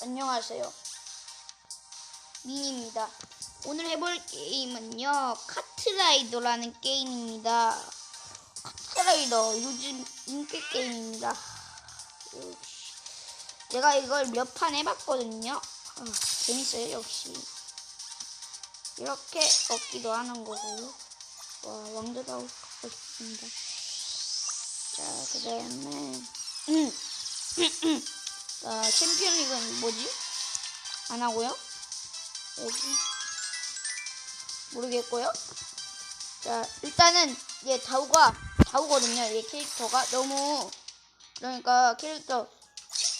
안녕하세요. 민입니다. 오늘 해볼 게임은요, 카트라이더라는 게임입니다. 카트라이더, 요즘 인기 게임입니다. 제가 이걸 몇 판 해봤거든요. 아, 재밌어요, 역시. 이렇게 얻기도 하는 거고. 와, 왕자도 하고 싶습니다. 자, 그 다음에, 음. 자, 챔피언 리그는 뭐지? 안 하고요? 여기. 모르겠고요. 자, 일단은, 얘 다우가, 다우거든요. 얘 캐릭터가 너무, 그러니까 캐릭터,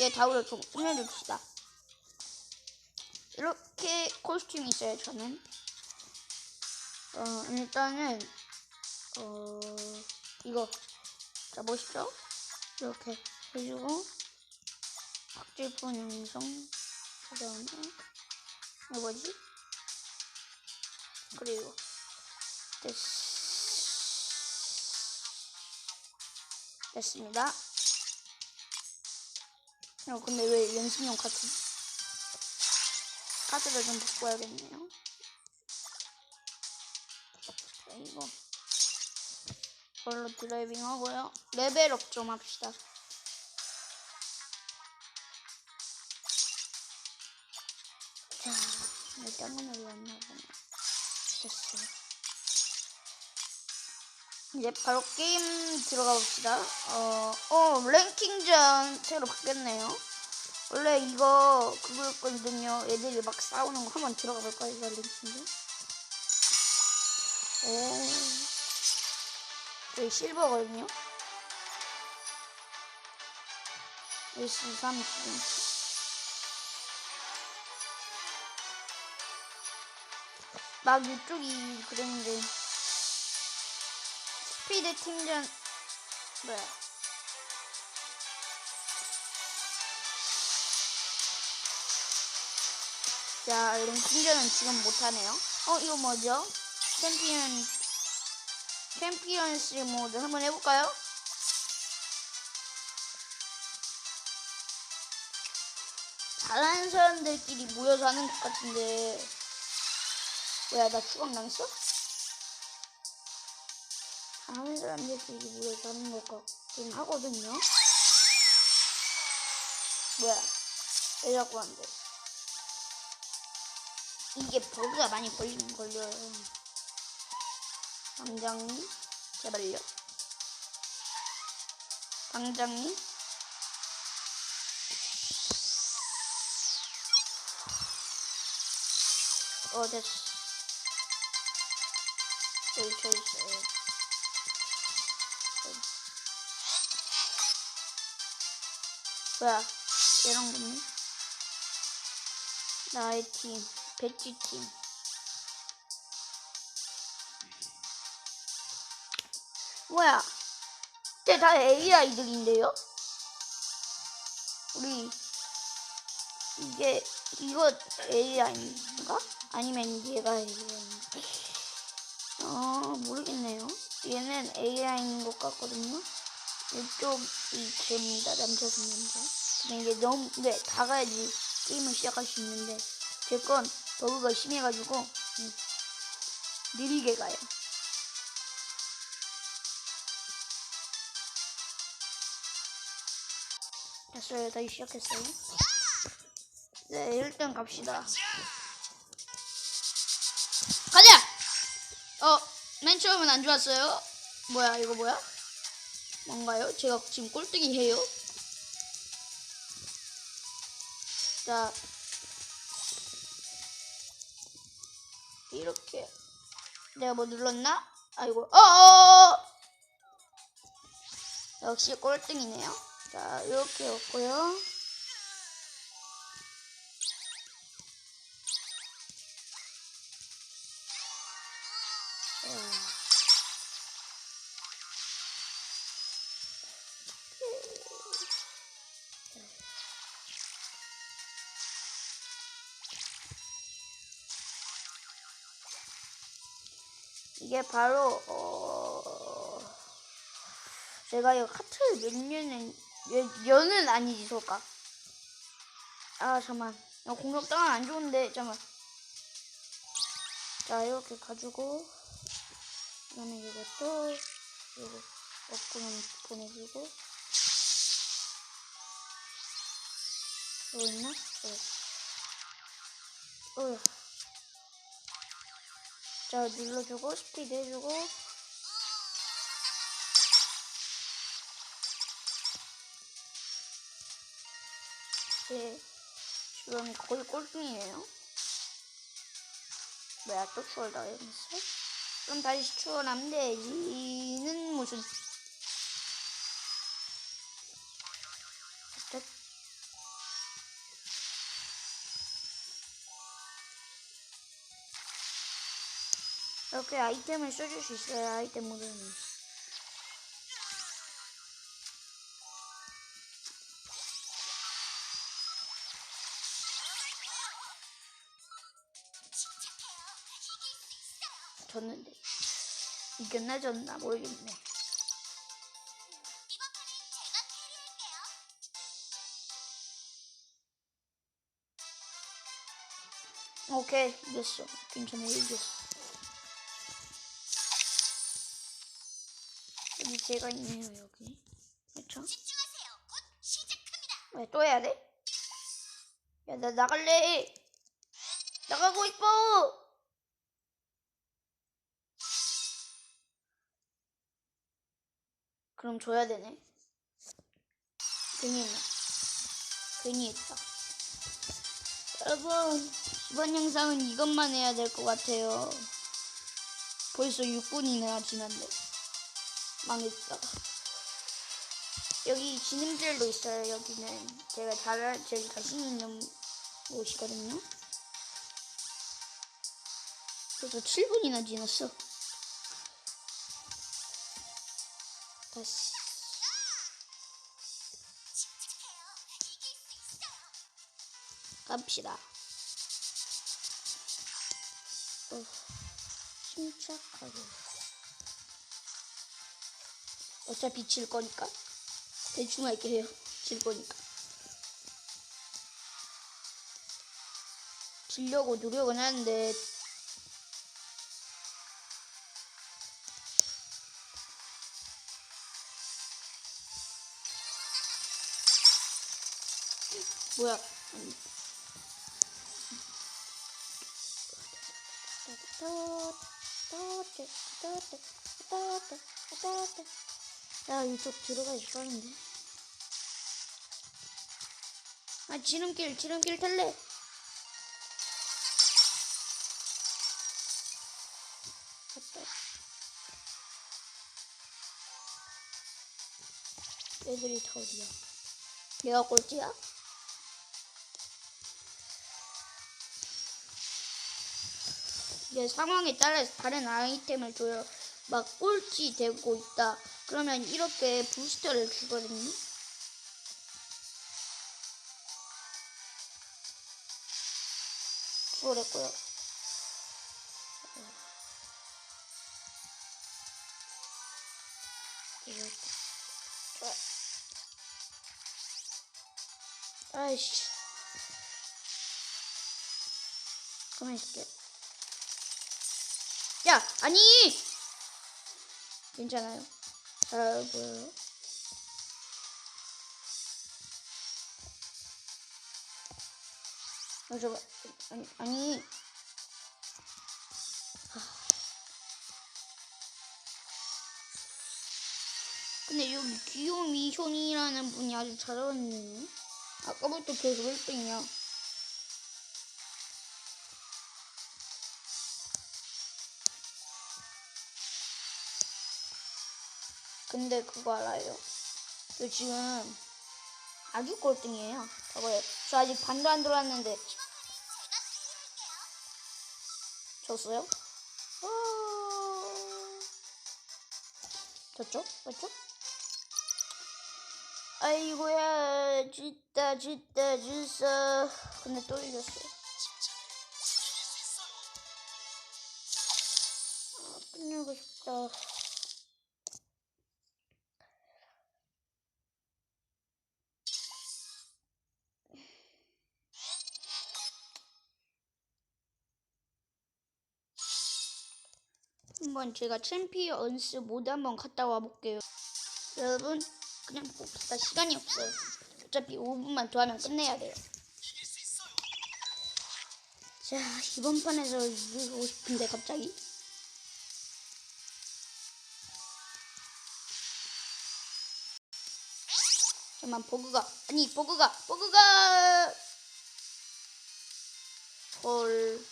얘 다우를 좀 꾸며줍시다. 이렇게 코스튬이 있어요, 저는. 어, 일단은, 어, 이거. 자, 멋있죠? 이렇게 해주고, 박질폰 영성, 그 다음에, 이거 뭐지? 그리고, 됐, 됐습니다. 어, 근데 왜 연습용 카트? 카드를 좀 바꿔야겠네요. 자, 이거. 이걸로 드라이빙 하고요. 레벨업 좀 합시다. 일단은 왜안 나오네. 됐어요. 이제 바로 게임 들어가 봅시다. 어, 어, 랭킹전 새로 바뀌었네요. 원래 이거 그거였거든요. 애들이 막 싸우는 거 한번 들어가 볼까요? 이거 랭킹전? 오. 여기 실버거든요. S3 지금. 막 이쪽이 그랬는데 스피드 팀전 뭐야? 자, 랭킹전은 지금 못하네요. 어, 이거 뭐죠? 챔피언 챔피언십 모드 한번 해볼까요? 잘하는 사람들끼리 모여서 하는 것 같은데 뭐야 나 추방 당했어? 잘하는 사람들끼리 모여서 하는 것 같긴 하거든요. 뭐야 왜 자꾸 안 돼? 이게 버그가 많이 걸리긴 걸려요. 방장님 제발요. 방장님? 어 됐어 저 있어요 여기. 뭐야 얘랑 붙니? 나의 팀 배지 팀 뭐야? 쟤다 AI들인데요? 우리 이게 이거 AI인가? 아니면 얘가 AI인가? 어 모르겠네요. 얘는 AI인 것 같거든요. 이쪽이. 남자분 남자. 근데 이게 너무 네 다가야지 게임을 시작할 수 있는데 제 건 버그가 심해가지고 음, 느리게 가요. 됐어요. 다시 시작했어요. 네, 1등 갑시다. 맨 처음은 안 좋았어요. 뭐야, 이거 뭐야? 뭔가요? 제가 지금 꼴등이 해요. 자, 이렇게. 내가 뭐 눌렀나? 아이고, 어어어! 역시 꼴등이네요. 자, 이렇게 없고요. 이게 바로 어 제가 이 카트를 몇 년은 몇 년은 아니지 솔까 아 잠만. 야, 공격 당하면 안 좋은데 잠만. 자 이렇게 가지고 그다음에 이것도 이거 업구는 보내주고 이거 있나? 네. 어. 자 눌러주고 스피드 해주고 네. 지금 거의 꼴등이에요. 뭐야 또 추월 당했어? 그럼 다시 추월하면 되지는 무슨 이렇게 아이템을 써줄 수 있어요 아이템으로는 졌는데. 이겼나 졌나 모르겠네. 오케이 이겼어. 괜찮아 이겼어 제가 있네요 여기 그렇죠? 집중하세요. 곧 시작합니다. 왜또 해야 돼? 야 나 나갈래 나가고 싶어 그럼 줘야 되네 괜히 했나 괜히 했다 여러분 이번 영상은 이것만 해야 될 것 같아요 벌써 6분이나 지났네 망했다 여기 지름길도 있어요. 여기는 제가 잘 제일 자신 있는 곳이거든요. 그래서 7분이나 지났어. 다시. 갑시다. 어, 침착하게. 어차피 질 거니까. 대충 할게요. 질 거니까. 지려고 노력은 하는데 뭐야? 야 이쪽 들어가 있었는데. 아 지름길 지름길 탈래. 애들이 다 어디야? 내가 꼴찌야? 이게 상황에 따라서 다른 아이템을 줘요. 막 꼴찌 되고 있다. 그러면 이렇게 부스터를 주거든요. 좋아. 아이씨. 가만히 있을게. 야, 아니! 괜찮아요. 잘 보여요. 어, 저거, 아니, 아니. 하. 근데 여기 귀여운 미션이라는 분이 아주 잘하네. 아까부터 계속 1등이야. 근데 그거 알아요? 저 지금 아주 꼴등이에요. 봐봐요. 저 아직 반도 안 들어왔는데 졌어요? 어... 졌죠? 맞죠? 아이고야 짓다 짓다 짓어 근데 또 이겼어 아, 끝내고 싶다 한번 제가 챔피언스 모드 한번 갔다 와 볼게요. 여러분 그냥 봅시다. 시간이 없어요. 어차피 5분만 더 하면 끝내야 돼요. 자 이번 판에서 이기고 싶은데 갑자기 잠깐만 버그가 아니 버그가 버그가 헐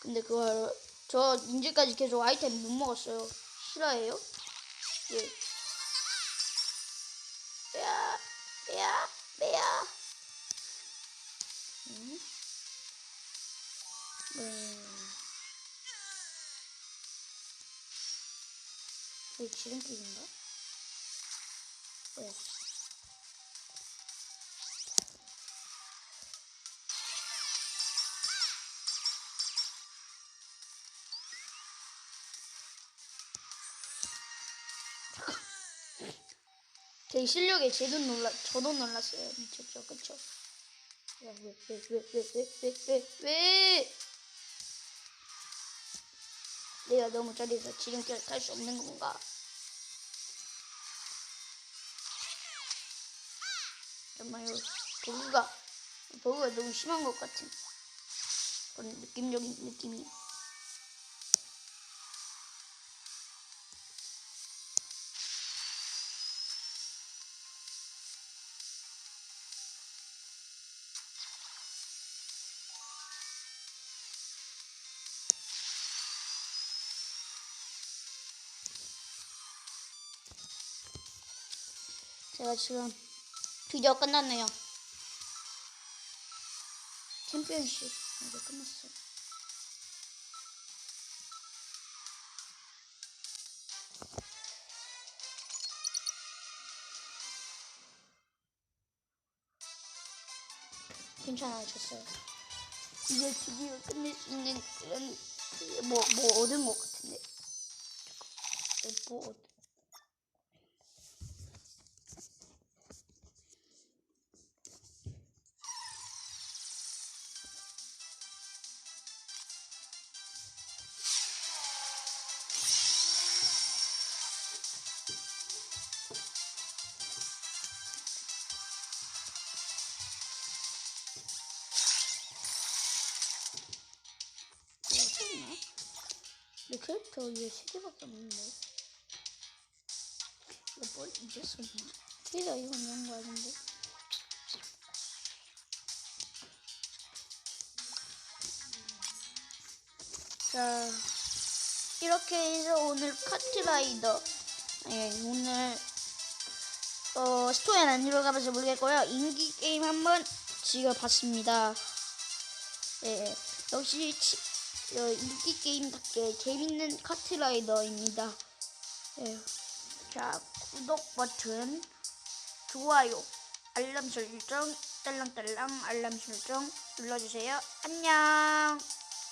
근데 그걸 저 인제까지 계속 아이템 못 먹었어요. 싫어해요? 예. 빼야, 빼야, 빼야. 음? 네. 이게 지름길인가? 제 실력에 제도 놀라, 저도 놀랐어요. 미쳤죠, 그쵸? 왜, 왜, 왜, 왜, 왜, 왜, 왜, 왜? 내가 너무 잘해서 지름길을 탈 수 없는 건가? 정말요, 버그가, 버그가 너무 심한 것 같은 그런 느낌적인 느낌이. 제가 지금 드디어 끝났네요. 챔피언십 이제 끝났어요. 괜찮아요, 졌어요. 이제 드디어 끝낼 수 있는 그런 뭐 뭐 얻은 것 같은데. 뭐 얻? 뭐 내 캐릭터 위에 세 개밖에 없는데. 이거 뭘 이제 썼나? 뒤에다 이거 넣은 거 아닌데? 자, 이렇게 해서 오늘 카트라이더, 예, 오늘, 어, 스토리는 안 들어가봐서 모르겠고요. 인기 게임 한번 즐겨봤습니다. 예, 역시 치, 어, 인기 게임답게 재밌는 카트라이더입니다. 예. 자, 구독 버튼, 좋아요, 알람 설정, 딸랑딸랑 알람 설정 눌러주세요. 안녕!